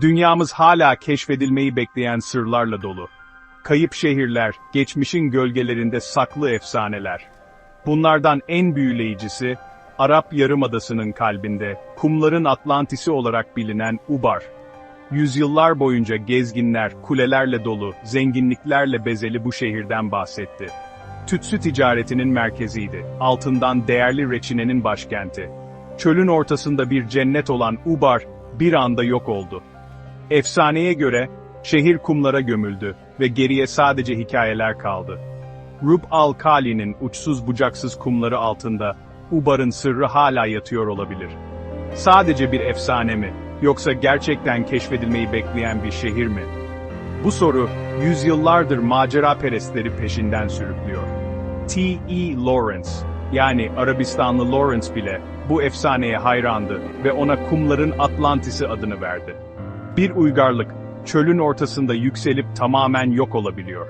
Dünyamız hala keşfedilmeyi bekleyen sırlarla dolu. Kayıp şehirler, geçmişin gölgelerinde saklı efsaneler. Bunlardan en büyüleyicisi, Arap Yarımadası'nın kalbinde, kumların Atlantisi olarak bilinen Ubar. Yüzyıllar boyunca gezginler, kulelerle dolu, zenginliklerle bezeli bu şehirden bahsetti. Tütsü ticaretinin merkeziydi, altından değerli reçinenin başkenti. Çölün ortasında bir cennet olan Ubar, bir anda yok oldu. Efsaneye göre, şehir kumlara gömüldü ve geriye sadece hikayeler kaldı. Rub al-Khali'nin uçsuz bucaksız kumları altında, Ubar'ın sırrı hala yatıyor olabilir. Sadece bir efsane mi, yoksa gerçekten keşfedilmeyi bekleyen bir şehir mi? Bu soru, yüzyıllardır macera perestleri peşinden sürüklüyor. T.E. Lawrence, yani Arabistanlı Lawrence bile, bu efsaneye hayrandı ve ona kumların Atlantisi adını verdi. Bir uygarlık, çölün ortasında yükselip tamamen yok olabiliyor.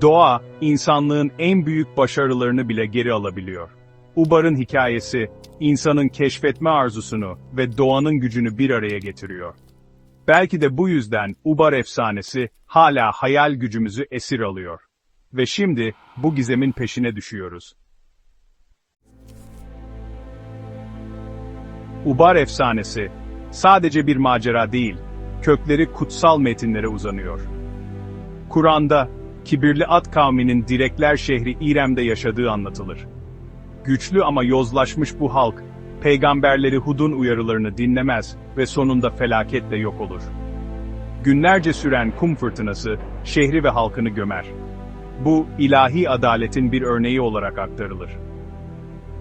Doğa, insanlığın en büyük başarılarını bile geri alabiliyor. Ubar'ın hikayesi, insanın keşfetme arzusunu ve doğanın gücünü bir araya getiriyor. Belki de bu yüzden Ubar efsanesi hala hayal gücümüzü esir alıyor. Ve şimdi bu gizemin peşine düşüyoruz. Ubar efsanesi sadece bir macera değil, kökleri kutsal metinlere uzanıyor. Kur'an'da kibirli at kavminin Direkler şehri İrem'de yaşadığı anlatılır. Güçlü ama yozlaşmış bu halk, peygamberleri Hud'un uyarılarını dinlemez ve sonunda felaketle yok olur. Günlerce süren kum fırtınası, şehri ve halkını gömer. Bu, ilahi adaletin bir örneği olarak aktarılır.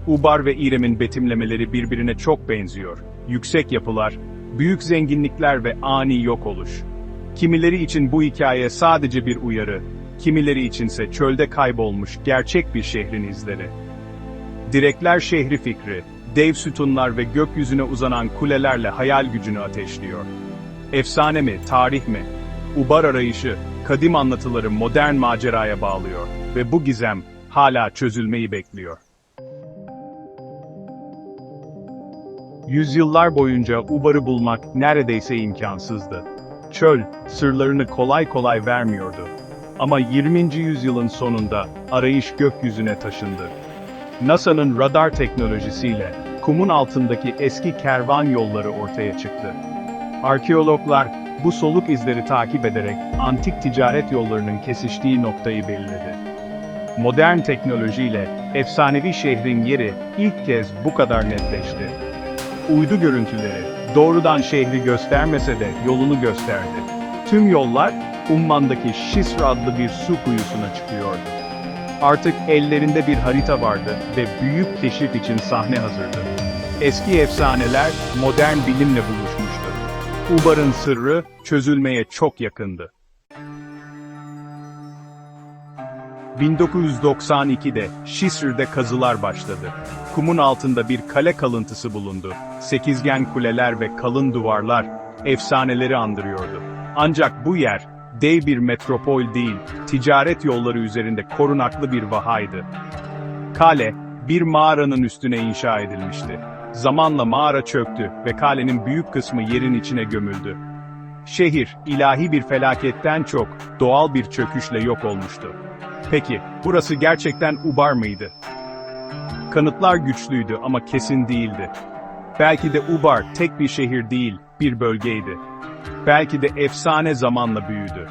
Ubar ve İrem'in betimlemeleri birbirine çok benziyor. Yüksek yapılar, büyük zenginlikler ve ani yok oluş. Kimileri için bu hikaye sadece bir uyarı, kimileri içinse çölde kaybolmuş gerçek bir şehrin izleri. Direkler şehri fikri, dev sütunlar ve gökyüzüne uzanan kulelerle hayal gücünü ateşliyor. Efsane mi, tarih mi? Ubar arayışı, kadim anlatıları modern maceraya bağlıyor ve bu gizem hala çözülmeyi bekliyor. Yüzyıllar boyunca Ubar'ı bulmak neredeyse imkansızdı. Çöl, sırlarını kolay kolay vermiyordu. Ama 20. yüzyılın sonunda arayış gökyüzüne taşındı. NASA'nın radar teknolojisiyle kumun altındaki eski kervan yolları ortaya çıktı. Arkeologlar bu soluk izleri takip ederek antik ticaret yollarının kesiştiği noktayı belirledi. Modern teknolojiyle efsanevi şehrin yeri ilk kez bu kadar netleşti. Uydu görüntüleri doğrudan şehri göstermese de yolunu gösterdi. Tüm yollar Umman'daki Şisr adlı bir su kuyusuna çıkıyordu. Artık ellerinde bir harita vardı ve büyük keşif için sahne hazırdı. Eski efsaneler modern bilimle buluşmuştu. Ubar'ın sırrı çözülmeye çok yakındı. 1992'de Şisr'de kazılar başladı. Kumun altında bir kale kalıntısı bulundu. Sekizgen kuleler ve kalın duvarlar efsaneleri andırıyordu. Ancak bu yer dev bir metropol değil, ticaret yolları üzerinde korunaklı bir vahaydı. Kale, bir mağaranın üstüne inşa edilmişti. Zamanla mağara çöktü ve kalenin büyük kısmı yerin içine gömüldü. Şehir, ilahi bir felaketten çok, doğal bir çöküşle yok olmuştu. Peki, burası gerçekten Ubar mıydı? Kanıtlar güçlüydü ama kesin değildi. Belki de Ubar tek bir şehir değil, bir bölgeydi. Belki de efsane zamanla büyüdü.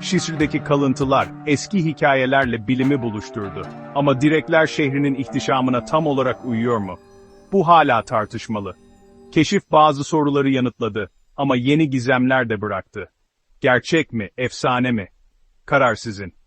Şisr'deki kalıntılar eski hikayelerle bilimi buluşturdu. Ama Direkler şehrinin ihtişamına tam olarak uyuyor mu? Bu hala tartışmalı. Keşif bazı soruları yanıtladı ama yeni gizemler de bıraktı. Gerçek mi, efsane mi? Karar sizin.